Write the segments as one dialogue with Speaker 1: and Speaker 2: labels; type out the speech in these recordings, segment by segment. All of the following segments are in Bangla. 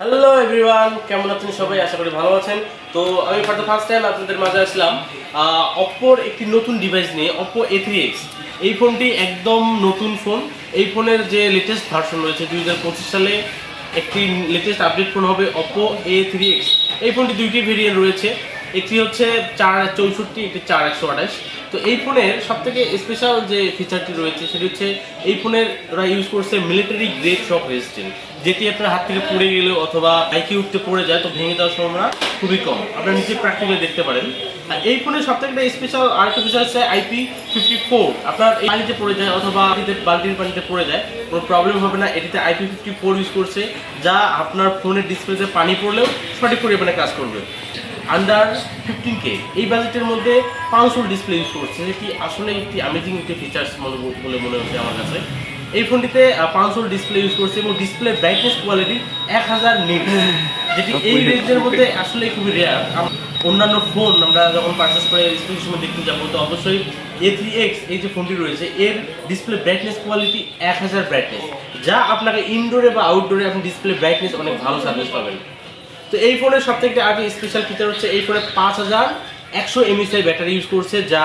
Speaker 1: হ্যালো এভরিওয়ান কেমন আছেন সবাই? আশা করি ভালো আছেন। তো আমি ফর দ্য ফার্স্ট টাইম আপনাদের মাঝে আসলাম। অপ্পোর একটি নতুন ডিভাইস নিয়ে অপ্পো এ থ্রি এক্স এই ফোনটি একদম নতুন ফোন। এই ফোনের যে লেটেস্ট ভার্সন রয়েছে, দুই হাজার পঁচিশ সালে একটি লেটেস্ট আপডেট ফোন হবে অপ্পো এ থ্রি এক্স এই ফোনটি দুইটি ভেরিয়েন্ট রয়েছে। একটি হচ্ছে চার চৌষট্টি একটি চার, একশো আঠাশ। তো এই ফোনের সব থেকে স্পেশাল যে ফিচারটি রয়েছে, সেটি হচ্ছে এই ফোনের ওরা ইউজ করছে মিলিটারি গ্রেড শক রেজিস্ট্যান্ট যেটি আপনার হাত থেকে পড়ে গেলে অথবা বাইকে উঠতে পড়ে যায়, তো ভেঙে দেওয়ার সম্ভাবনা খুবই কম। আপনারা নিচে প্র্যাকটিক্যালি দেখতে পারেন। আর এই ফোনের সব থেকে স্পেশাল আরেকটা ফিচার হচ্ছে আইপি ফিফটি ফোর আপনার এই পানিতে পড়ে যায় অথবা বালতির পানিতে পড়ে যায়, কোনো প্রবলেম হবে না। এটিতে আইপি ফিফটি ফোর ইউজ করছে, যা আপনার ফোনের ডিসপ্লেতে পানি পড়লেও সঠিক পরিমাণে কাজ করবে। আন্ডার ফিফটিন কে এই বাজেটের মধ্যে পাঁচশো ডিসপ্লে ইউজ করছে যেটি আসলে একটি আমেজিং একটি ফিচার্স মনে বলে মনে হচ্ছে আমার কাছে। এই ফোনটিতে পাঁচশো ডিসপ্লে ইউজ করছে এবং ডিসপ্লে ব্রাইটনেস কোয়ালিটি এক হাজার নিট। যেটি এই রেঞ্জের মধ্যে আসলে খুবই রেয়ার অন্যান্য ফোন আমরা যখন পারচেস করে সময় দেখতে যাব তো অবশ্যই এ থ্রি এক্স এই যে ফোনটি রয়েছে এর ডিসপ্লে ব্রাইটনেস কোয়ালিটি এক হাজার ব্রাইটনেস যা আপনাকে ইনডোরে বা আউটডোরে আপনি ডিসপ্লে ব্রাইটনেস অনেক ভালো সার্ভিস পাবেন। তো এই ফোনের সব থেকে আগে স্পেশাল ফিচার হচ্ছে এই ফোনে পাঁচ হাজার একশো এমএসআই ব্যাটারি ইউজ করছে, যা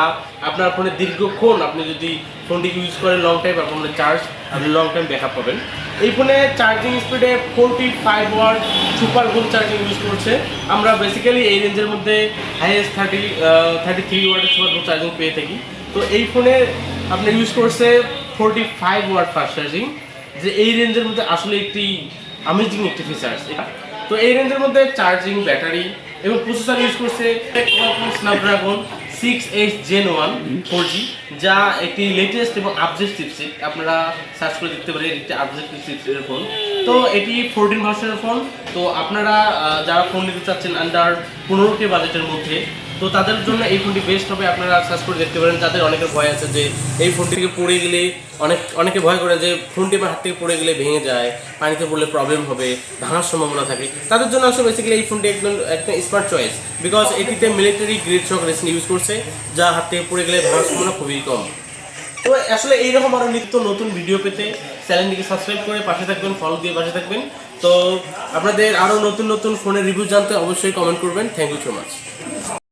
Speaker 1: আপনার ফোনে দীর্ঘক্ষণ আপনি যদি ফোনটি ইউজ করেন লং টাইম আপনার ফোনে চার্জ আপনি লং টাইম ব্যাকআপ পাবেন। এই ফোনে চার্জিং স্পিডে forty five watt super good charging use করছে। আমরা বেসিক্যালি এই রেঞ্জের মধ্যে হাইয়েস্ট থার্টি থার্টি থ্রি ওয়াটের সুপার গুড চার্জিং পেয়ে থাকি। তো এই ফোনে আপনি ইউজ করছে forty five watt fast charging যে এই রেঞ্জের মধ্যে আসলে একটি আমেজিং একটি ফিচার্স এটা তো এই রেঞ্জের মধ্যে চার্জিং ব্যাটারি এবং প্রসেসর ইউজ করছে Snapdragon six H gen one four G যা একটি লেটেস্ট এবং আপডেট চিপসেট আপনারা সার্চ করে দেখতে পারেন একটি আপডেট চিপসেটের ফোন তো এটি ফোরটিন ভার্সনের ফোন তো আপনারা যারা ফোন নিতে চাচ্ছেন আন্ডার পনেরো কে বাজেটের মধ্যে তো তাদের জন্য এই ফোনটি বেস্ট হবে, আপনারা সার্চ করে দেখতে পারেন। তাদের অনেকের ভয় আছে যে এই ফোনটি থেকে পড়ে গেলে অনেক, অনেকে ভয় করে যে ফোনটি আমার হাত থেকে পড়ে গেলে ভেঙে যায়, পানিতে পড়লে প্রবলেম হবে, ভাঙার সম্ভাবনা থাকে। তাদের জন্য আসলে বেসিক্যালি এই ফোনটি একদম একটা স্মার্ট চয়েস বিকজ এটিতে military grade shock resin use করছে, যা হাত থেকে পড়ে গেলে ভাঙার সম্ভাবনা খুবই কম। তো আসলে এইরকম আরও নিত্য নতুন ভিডিও পেতে চ্যানেলটিকে সাবস্ক্রাইব করে পাশে থাকবেন ফলো দিয়ে পাশে থাকবেন। তো আপনাদের আরও নতুন নতুন ফোনের রিভিউ জানতে অবশ্যই কমেন্ট করবেন। Thank you so much